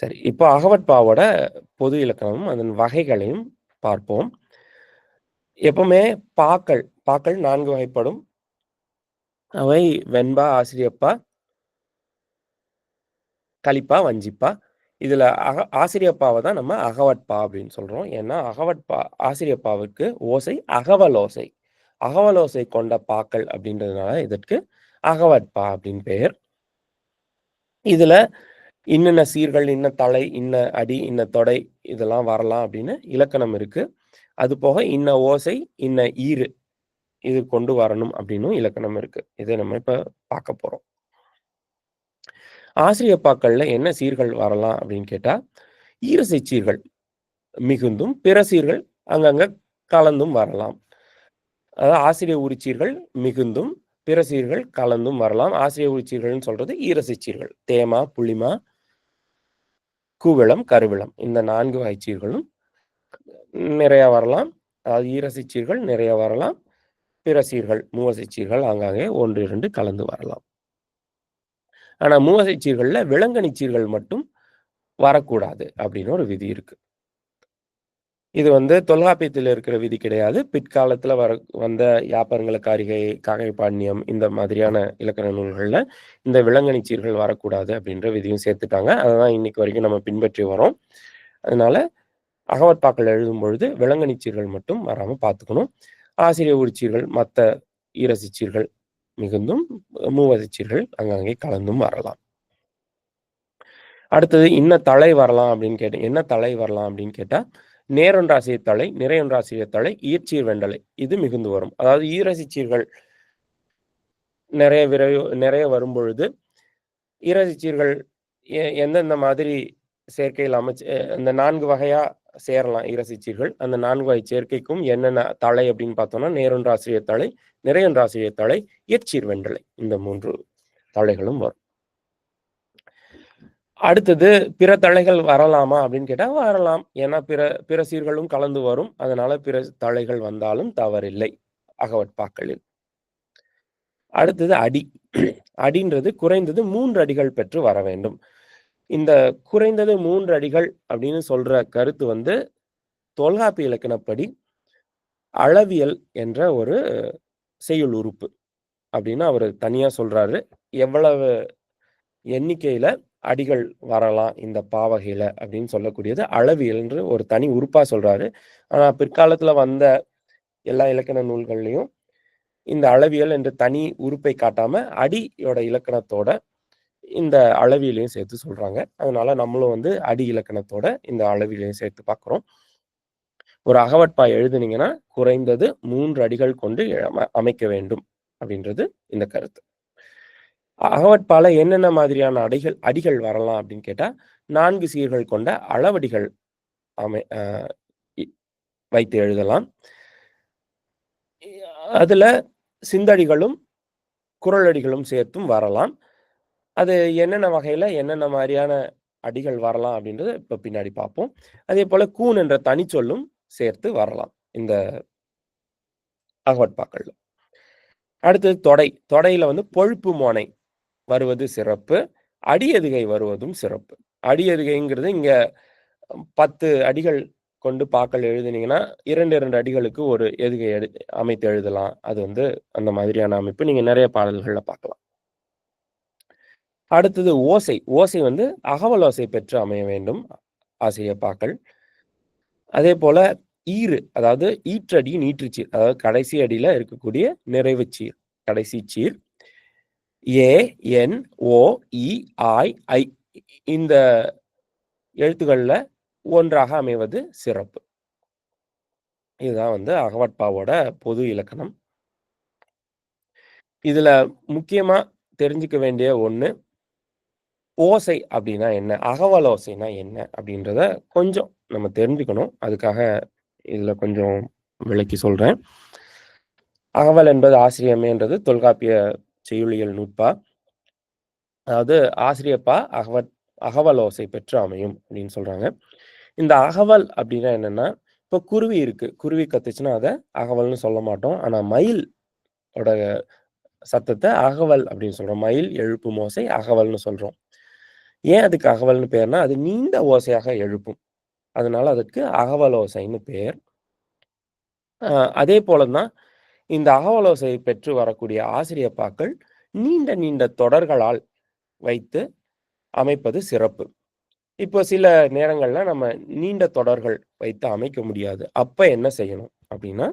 சரி. இப்போ அகவட்பாவோட பொது இலக்கணமும், அதன் வகைகளையும் பார்ப்போம். எப்பவுமே பாக்கள் பாக்கள் நான்கு வகைப்படும். அவை வெண்பா, ஆசிரியப்பா கலிப்பா, வஞ்சிப்பா. இதில் அக ஆசிரியப்பாவை தான் நம்ம அகவட்பா அப்படின்னு சொல்கிறோம் ஏன்னா, அகவட்பா ஆசிரியப்பாவுக்கு ஓசை அகவல் ஓசை. கொண்ட பாக்கள் அப்படின்றதுனால இதற்கு அகவட்பா அப்படின்னு பெயர். இதில் இன்னென்ன சீர்கள், இன்ன தலை, இன்ன அடி, இன்ன தொடை இதெல்லாம் வரலாம் அப்படின்னு இலக்கணம் இருக்கு. அது போக இன்ன ஓசை, இன்ன ஈறு இது கொண்டு வரணும் அப்படின்னும் இலக்கணம் இருக்கு. இதை நம்ம இப்ப பார்க்க போறோம். ஆசிரியப்பாக்கள்ல என்ன சீர்கள் வரலாம் அப்படின்னு கேட்டா, ஈரசை சீர்கள் மிகுந்தும், பிற சீர்கள் அங்கங்க கலந்தும் வரலாம். அதாவது ஆசிரிய உரிச்சீர்கள் மிகுந்தும், பிற சீர்கள் கலந்தும் வரலாம். ஆசிரிய உரிச்சீர்கள்னு சொல்றது ஈரசை சீர்கள். தேமா, புளிமா, கூவிளம், கருவிளம் இந்த நான்கு வகை சீர்களும் நிறைய வரலாம். அதாவது ஈரசிச்சீர்கள் நிறைய வரலாம். பிறசீர்கள் சீர்கள், சீர்கள் ஆங்காங்கே 1, 2 கலந்து வரலாம். ஆனா மூவசை சீர்கள்ல சீர்கள் மட்டும் வரக்கூடாது அப்படின்னு ஒரு விதி இருக்கு. இது வந்து தொல்காப்பியத்தில் இருக்கிற விதி கிடையாது. பிற்காலத்துல வர வந்த யாப்பருங்கல காரிகை, காகைபாண்யம் இந்த மாதிரியான இலக்கண நூல்கள்ல இந்த விலங்கனி சீர்கள் வரக்கூடாது அப்படின்ற விதியும் சேர்த்துட்டாங்க. அததான் இன்னைக்கு வரைக்கும் நம்ம பின்பற்றி வரோம். அதனால அகவற்பாக்கள் எழுதும் பொழுது விலங்கனி சீர்கள் மட்டும் வராம பார்த்துக்கணும். ஆசிரிய உரிச்சீர்கள், மத்த ஈரசிச்சீர்கள் மிகுந்தும், மூவசிச்சீர்கள் அங்கங்கே கலந்தும் வரலாம். அடுத்தது இன்ன தலை வரலாம் அப்படின்னு கேட்டா என்ன தலை வரலாம் அப்படின்னு கேட்டா, நேரொன்றாசிரிய தலை, நிறையொன்றாசிரிய தலை, ஈர்ச்சீர் வெண்டலை இது மிகுந்து வரும். அதாவது ஈரசிச்சீர்கள் சீர்கள் நிறைய விரை நிறைய வரும்பொழுது, ஈரசை சீர்கள் எ எந்தெந்த மாதிரி சேர்க்கையில் அமைச்சு இந்த நான்கு வகையா சேரலாம் ஈரசிச்சீர்கள் அந்த நான்கு வகை சேர்க்கைக்கும் என்னென்ன தலை அப்படின்னு பார்த்தோம்னா, நேரொன்றாசிரிய தலை, நிறையொன்றாசிரிய தலை, ஈர்ச்சீர் வெண்டலை இந்த மூன்று தலைகளும் வரும். அடுத்தது பிற தழைகள் வரலாமா அப்படின்னு கேட்டால் வரலாம். ஏன்னா பிற பிற சீர்களும் கலந்து வரும். அதனால பிற தழைகள் வந்தாலும் தவறில்லை அகவட்பாக்களில். அடுத்தது அடி. அடின்றது குறைந்தது மூன்று அடிகள் பெற்று வர வேண்டும். இந்த குறைந்தது மூன்று அடிகள் அப்படின்னு சொல்ற கருத்து வந்து தொல்காப்பி இலக்கணப்படி அளவியல் என்ற ஒரு செய்யுள் உறுப்பு அப்படின்னு அவர் தனியா சொல்றாரு. எவ்வளவு எண்ணிக்கையில அடிகள் வரலாம் இந்த பாவகையில அப்படின்னு சொல்லக்கூடியது அளவியல் என்று ஒரு தனி உறுப்பா சொல்றாரு. ஆனா பிற்காலத்துல வந்த எல்லா இலக்கண நூல்கள்லையும் இந்த அளவியல் என்று தனி உறுப்பை காட்டாம அடியோட இலக்கணத்தோட இந்த அளவியலையும் சேர்த்து சொல்றாங்க. அதனால நம்மளும் வந்து அடி இலக்கணத்தோட இந்த அளவியலையும் சேர்த்து பார்க்குறோம் ஒரு அகவட்பா எழுதுனீங்கன்னா குறைந்தது மூன்று அடிகள் கொண்டு அமைக்க வேண்டும் அப்படின்றது இந்த கருத்து. அகவட்பால என்னென்ன மாதிரியான அடிகள் அடிகள் வரலாம் அப்படின்னு கேட்டா, நான்கு சீர்கள் கொண்ட அளவடிகள் அமை வைத்து எழுதலாம். அதுல சிந்தடிகளும், குரலடிகளும் சேர்த்தும் வரலாம். அது என்னென்ன வகையில என்னென்ன மாதிரியான அடிகள் வரலாம் அப்படின்றத இப்போ பின்னாடி பார்ப்போம். அதே போல் கூன் என்ற தனிச்சொல்லும் சேர்த்து வரலாம். இந்த அகவட்பாக்கள்ல. அடுத்தது தொடை. தொடையில வந்து பொழுப்பு மோனை வருவது சிறப்பு. அடியதுகை வருவதும் சிறப்பு. அடியதுகைங்கிறது இங்க 10 அடிகள் கொண்டு பாக்கள் எழுதினீங்கன்னா 2, 2 அடிகளுக்கு ஒரு எதுகை எடு அமைத்து எழுதலாம். அது வந்து அந்த மாதிரியான அமைப்பு நீங்க நிறைய பாடல்கள்ல பார்க்கலாம். அடுத்தது ஓசை. ஓசை வந்து அகவல் ஓசை பெற்று அமைய வேண்டும் ஆசிரியப்பாக்கள். அதேபோல ஈறு அதாவது ஈற்றடி, நீற்றுச்சீர் அதாவது கடைசி அடியில இருக்கக்கூடிய நிறைவுச் சீர். கடைசி சீர். ஏஎன்ஓஇஐஐ இந்த எழுத்துக்களில் ஒன்றாக அமைவது சிறப்பு. இதுதான் வந்து அகவட்பாவோட பொது இலக்கணம். இதில் முக்கியமாக தெரிஞ்சுக்க வேண்டிய ஒன்று ஓசை அப்படின்னா என்ன? அகவல் ஓசைன்னா என்ன? அப்படின்றத கொஞ்சம் நம்ம தெரிஞ்சுக்கணும். அதுக்காக இதில் கொஞ்சம் விளக்கி சொல்கிறேன் அகவல் என்பது ஆசிரியமேன்றது தொல்காப்பிய செய்யுளியல் நூற்பா. அதாவது ஆசிரியப்பா அகவட் அகவல் ஓசை பெற்று அமையும் அப்படின்னு சொல்றாங்க. இந்த அகவல் அப்படின்னா என்னன்னா, இப்போ குருவி இருக்கு. குருவி கத்துச்சுன்னா அதை அகவல்னு சொல்ல மாட்டோம். ஆனா மயில் ஓட சத்தத்தை அகவல் அப்படின்னு சொல்றோம். மயில் எழுப்பும் ஓசை அகவல்னு சொல்றோம். ஏன் அதுக்கு அகவல்னு பேர்னா அது நீண்ட ஓசையாக எழுப்பும் அதனால அதுக்கு அகவல் ஓசைன்னு பேர் அதே போல தான் இந்த அகவலோசை பெற்று வரக்கூடிய ஆசிரியப்பாக்கள் நீண்ட நீண்ட தொடர்களால் வைத்து அமைப்பது சிறப்பு. இப்போ சில நேரங்களில் நம்ம நீண்ட தொடர்கள் வைத்து அமைக்க முடியாது. அப்போ என்ன செய்யணும் அப்படின்னா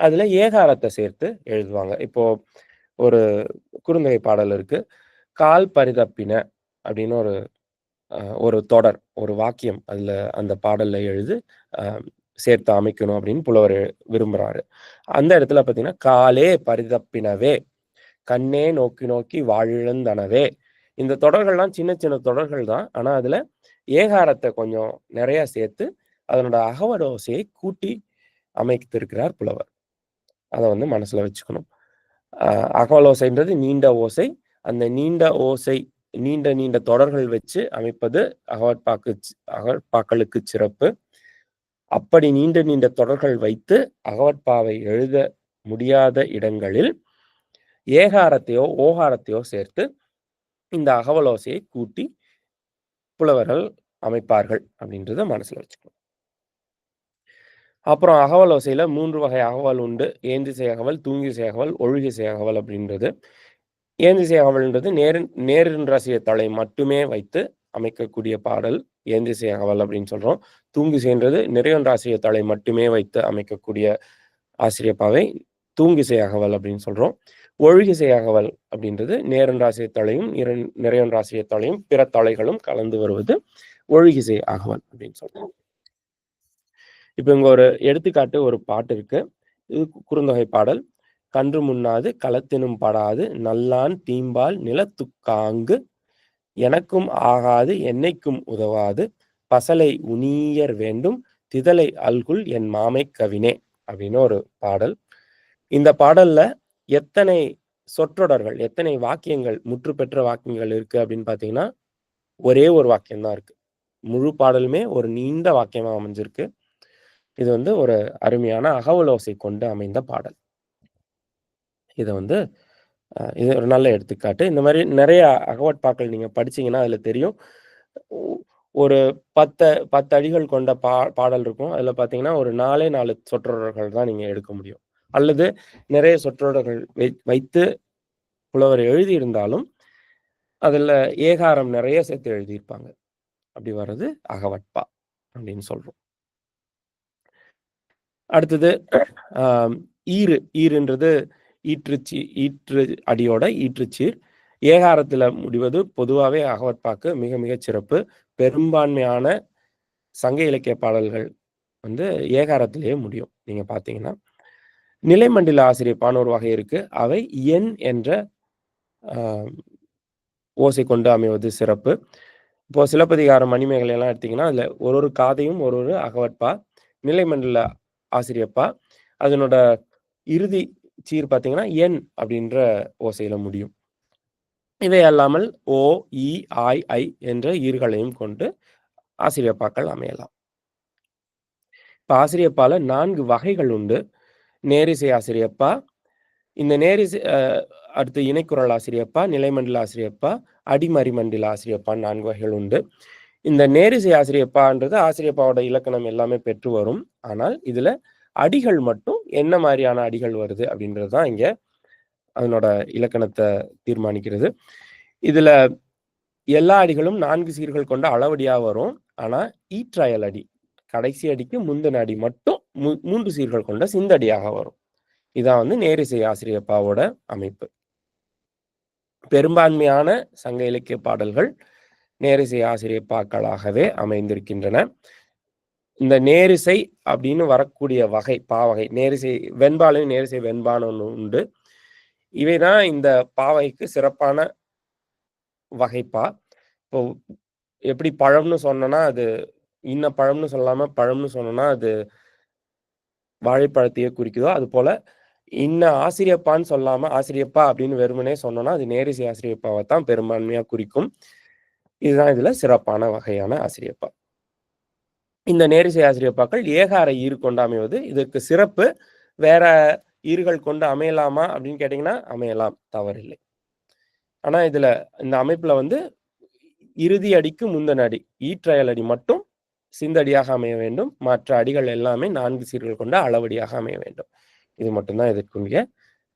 அதில் ஏகாரத்தை சேர்த்து எழுதுவாங்க. இப்போ ஒரு குறுந்தொகை பாடல் இருக்கு. கால் பரிதப்பின அப்படின்னு ஒரு ஒரு தொடர் ஒரு வாக்கியம் அதில் அந்த பாடலில் எழுது சேர்த்து அமைக்கணும் அப்படின்னு புலவர் விரும்புறாரு. அந்த இடத்துல பார்த்தீங்கன்னா காலே பரிதப்பினவே கண்ணே நோக்கி நோக்கி வாழிழந்தனவே. இந்த தொடர்கள்லாம் சின்ன சின்ன தொடர்கள் தான். ஆனா அதுல ஏகாரத்தை கொஞ்சம் நிறைய சேர்த்து அதனோட அகவடோசையை கூட்டி அமைத்திருக்கிறார் புலவர். அதை வந்து மனசுல வச்சுக்கணும். அகவலோசைன்றது நீண்ட ஓசை. அந்த நீண்ட ஓசை நீண்ட நீண்ட தொடர்கள் வச்சு அமைப்பது அகவற்பாக்கு அகற்பாக்களுக்கு சிறப்பு. அப்படி நீண்ட நீண்ட தொடர்கள் வைத்து அகவற்பாவை எழுத முடியாத இடங்களில் ஏகாரத்தையோ ஓகாரத்தையோ சேர்த்து இந்த அகவலோசையை கூட்டி புலவர்கள் அமைப்பார்கள் அப்படின்றத மனசுல வச்சுக்கணும். அப்புறம் அகவல் ஓசையில் மூன்று வகை அகவல் உண்டு. ஏந்திசை அகவல் தூங்கிசை அகவல் ஒழுகிசை அகவல் அப்படின்றது. ஏந்திசை அகவல்ன்றது நேர் நேரின்றாசிய தலை மட்டுமே வைத்து அமைக்கக்கூடிய பாடல். ஏந்திசை அகவல் அப்படின்னு சொல்றோம். தூங்கிசைன்றது நிறையொன்றாசிய தலை மட்டுமே வைத்து அமைக்கக்கூடிய ஆசிரியப்பாவை தூங்கிசை அகவல் அப்படின்னு சொல்றோம். ஒழுகிசை அகவல் அப்படின்றது நேரன்றாசிய தலையும் நிறையொன்றாசிய தலையும் பிற தலைகளும் கலந்து வருவது ஒழுகிசை அகவல் அப்படின்னு சொல்றோம். இப்ப இங்க ஒரு எடுத்துக்காட்டு ஒரு பாட்டு இருக்கு. இது குறுந்தொகை பாடல். கன்று முன்னாது களத்தினும் படாது நல்லான் தீம்பால் நிலத்துக்காங்கு எனக்கும் ஆகாது என்னைக்கும் உதவாது. பசலை உனியர் வேண்டும். திதலை அல்குல் என் மாமை கவினே அப்படின்னு ஒரு பாடல். இந்த பாடல்ல எத்தனை சொற்றொடர்கள் எத்தனை வாக்கியங்கள் முற்று பெற்ற வாக்கியங்கள் இருக்கு அப்படின்னு பாத்தீங்கன்னா ஒரே ஒரு வாக்கியம் தான் இருக்கு. முழு பாடலுமே ஒரு நீண்ட வாக்கியமா அமைஞ்சிருக்கு. இது வந்து ஒரு அருமையான அகவலோசை கொண்டு அமைந்த பாடல். இதை வந்து இது ஒரு நல்ல எடுத்துக்காட்டு. இந்த மாதிரி நிறைய அகவட்பாக்கள் நீங்க படிச்சீங்கன்னா அதுல தெரியும். ஒரு பத்து பத்து அடிகள் கொண்ட பா பாடல் இருக்கும். அதுல பாத்தீங்கன்னா ஒரு நாலே நாலு சொற்றொடர்கள் தான் நீங்க எடுக்க முடியும். அல்லது நிறைய சொற்றொடர்கள் வைத்து புலவர் எழுதியிருந்தாலும் அதுல ஏகாரம் நிறைய சேர்த்து எழுதியிருப்பாங்க. அப்படி வர்றது அகவட்பா அப்படின்னு சொல்றோம். அடுத்தது ஈறு. ஈறுன்றது ஈற்றுச்சி ஈற்று அடியோட ஈற்றுச்சீர் ஏகாரத்தில் முடிவது பொதுவாகவே அகவற்பாக்கு மிக மிக சிறப்பு. பெரும்பான்மையான சங்க இலக்கிய பாடல்கள் வந்து ஏகாரத்திலேயே முடியும் நீங்கள் பார்த்தீங்கன்னா நிலைமண்டல ஆசிரியப்பான ஒரு வகை இருக்கு. அவை என் என்ற ஓசை கொண்டு அமைவது சிறப்பு. இப்போ சிலப்பதிகாரம் மணிமேகலை எல்லாம் எடுத்தீங்கன்னா அதில் ஒரு ஒரு காதையும் ஒரு ஒரு அகவட்பா நிலைமண்டல ஆசிரியப்பா. அதனோட இறுதி சீர் பார்த்தீங்கன்னா என் அப்படின்ற ஓசையில முடியும். இவை அல்லாமல் ஓ இ ஆய் ஐ என்ற ஈர்களையும் கொண்டு ஆசிரியப்பாக்கள் அமையலாம். இப்போ ஆசிரியப்பால நான்கு வகைகள் உண்டு. நேரிசை ஆசிரியப்பா இந்த நேரிசை அடுத்து இணைக்குரல் ஆசிரியப்பா நிலைமண்டல ஆசிரியப்பா அடிமறிமண்டல ஆசிரியப்பா நான்கு வகைகள் உண்டு. இந்த நேரிசை ஆசிரியப்பான்றது ஆசிரியப்பாவோட இலக்கணம் எல்லாமே பெற்று வரும். ஆனால் இதுல அடிகள் மட்டும் என்ன மாதிரியான அடிகள் வருது அப்படின்றது தான் இங்கே அதனோட இலக்கணத்தை தீர்மானிக்கிறது. இதுல எல்லா அடிகளும் நான்கு சீர்கள் கொண்ட அளவடியா வரும். ஆனால் ஈட்ராயல் e அடி கடைசி அடிக்கு முந்தின அடி மட்டும் மூன்று சீர்கள் கொண்ட சிந்தடியாக வரும். இதான் வந்து நேரிசை ஆசிரியப்பாவோட அமைப்பு. பெரும்பான்மையான சங்க இலக்கிய பாடல்கள் நேரிசை ஆசிரியப்பாக்களாகவே அமைந்திருக்கின்றன. இந்த நேரிசை அப்படின்னு வரக்கூடிய வகை பாவகை நேரிசை வெண்பாலையும் நேரிசை வெண்பானு ஒன்று உண்டு. இவைதான் இந்த பாவகைக்கு சிறப்பான வகைப்பா. இப்போ எப்படி பழம்னு சொன்னோன்னா அது இன்ன பழம்னு சொல்லாம பழம்னு சொன்னோம்னா அது வாழைப்பழத்தையே குறிக்குதோ அது போல இன்ன ஆசிரியப்பான்னு சொல்லாம ஆசிரியப்பா அப்படின்னு வெறுமனே சொன்னோம்னா அது நேரிசை ஆசிரியப்பாவை தான் பெரும்பான்மையா குறிக்கும். இதுதான் இதுல சிறப்பான வகையான ஆசிரியப்பா. இந்த நேரிசை ஆசிரியப்பாக்கள் ஏகார ஈர் கொண்டு அமைவது. இதற்கு சிறப்பு. வேற ஈர்கள் கொண்டு அமையலாமா அப்படின்னு கேட்டீங்கன்னா அமையலாம். தவறில்லை. ஆனா இதுல இந்த அமைப்புல வந்து இறுதி அடிக்கு முந்தன அடி ஈற்றயல் அடி மட்டும் சிந்தடியாக அமைய வேண்டும். மற்ற அடிகள் எல்லாமே நான்கு சீர்கள் கொண்ட அளவடியாக அமைய வேண்டும். இது மட்டும்தான் இதற்குரிய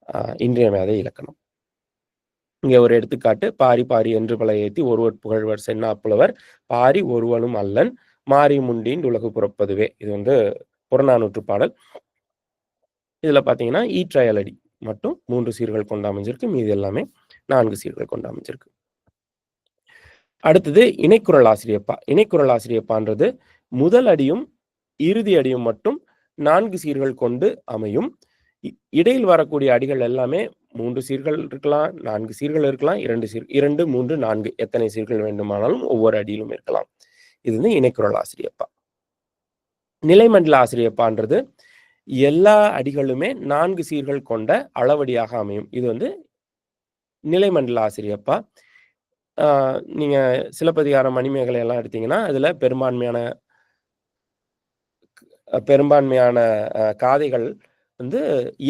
ஆஹ், இன்றியமையாத இலக்கணம். இங்கே ஒரு எடுத்துக்காட்டு. பாரி பாரி என்று பல ஏத்தி ஒருவர் புகழ்வர் சென்னா புலவர் பாரி ஒருவனும் அல்லன். மாரி முண்டின் உலகு புறப்பதுவே. இது வந்து புறநானூற்று பாடல். இதுல பாத்தீங்கன்னா e ஈற்றயலடி மட்டும் மூன்று சீர்கள் கொண்டு அமைஞ்சிருக்கு. மீதி எல்லாமே நான்கு சீர்கள் கொண்டு அமைஞ்சிருக்கு. அடுத்தது இணைக்குரல் ஆசிரியப்பா. இணைக்குரல் ஆசிரியப்பான்றது முதல் அடியும் இறுதி அடியும் மட்டும் நான்கு சீர்கள் கொண்டு அமையும். இ- இடையில் வரக்கூடிய அடிகள் எல்லாமே மூன்று சீர்கள் இருக்கலாம் நான்கு சீர்கள் இருக்கலாம் இரண்டு சீர் இரண்டு மூன்று நான்கு எத்தனை சீர்கள் வேண்டுமானாலும் ஒவ்வொரு அடியிலும் இருக்கலாம். இது வந்து இணைக்குரல் ஆசிரியப்பா. நிலைமண்டல ஆசிரியப்பான்றது எல்லா அடிகளுமே நான்கு சீர்கள் கொண்ட அளவடியாக அமையும். இது வந்து நிலைமண்டல ஆசிரியப்பா. ஆஹ் நீங்க சிலப்பதிகாரம் மணிமேகலை எல்லாம் எடுத்தீங்கன்னா அதுல பெரும்பான்மையான பெரும்பான்மையான காதைகள் வந்து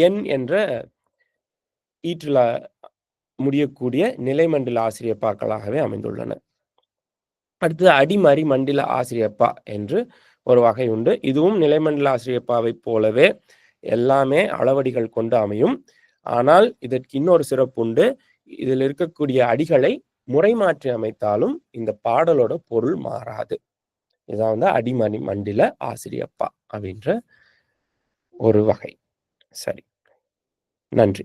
எண் என்ற ஈற்றுல முடியக்கூடிய நிலைமண்டல ஆசிரியப்பாக்களாகவே அமைந்துள்ளன. அடுத்தது அடிமறி மண்டில ஆசிரியப்பா என்று ஒரு வகை உண்டு. இதுவும் நிலைமண்டல ஆசிரியப்பாவைப் போலவே எல்லாமே அளவடிகள் கொண்டு அமையும். ஆனால் இதற்கு இன்னொரு சிறப்பு உண்டு. இதில் இருக்கக்கூடிய அடிகளை முறை மாற்றி அமைத்தாலும் இந்த பாடலோட பொருள் மாறாது. இதான் வந்து அடிமணி மண்டில ஆசிரியப்பா அப்படின்ற ஒரு வகை. சரி. நன்றி.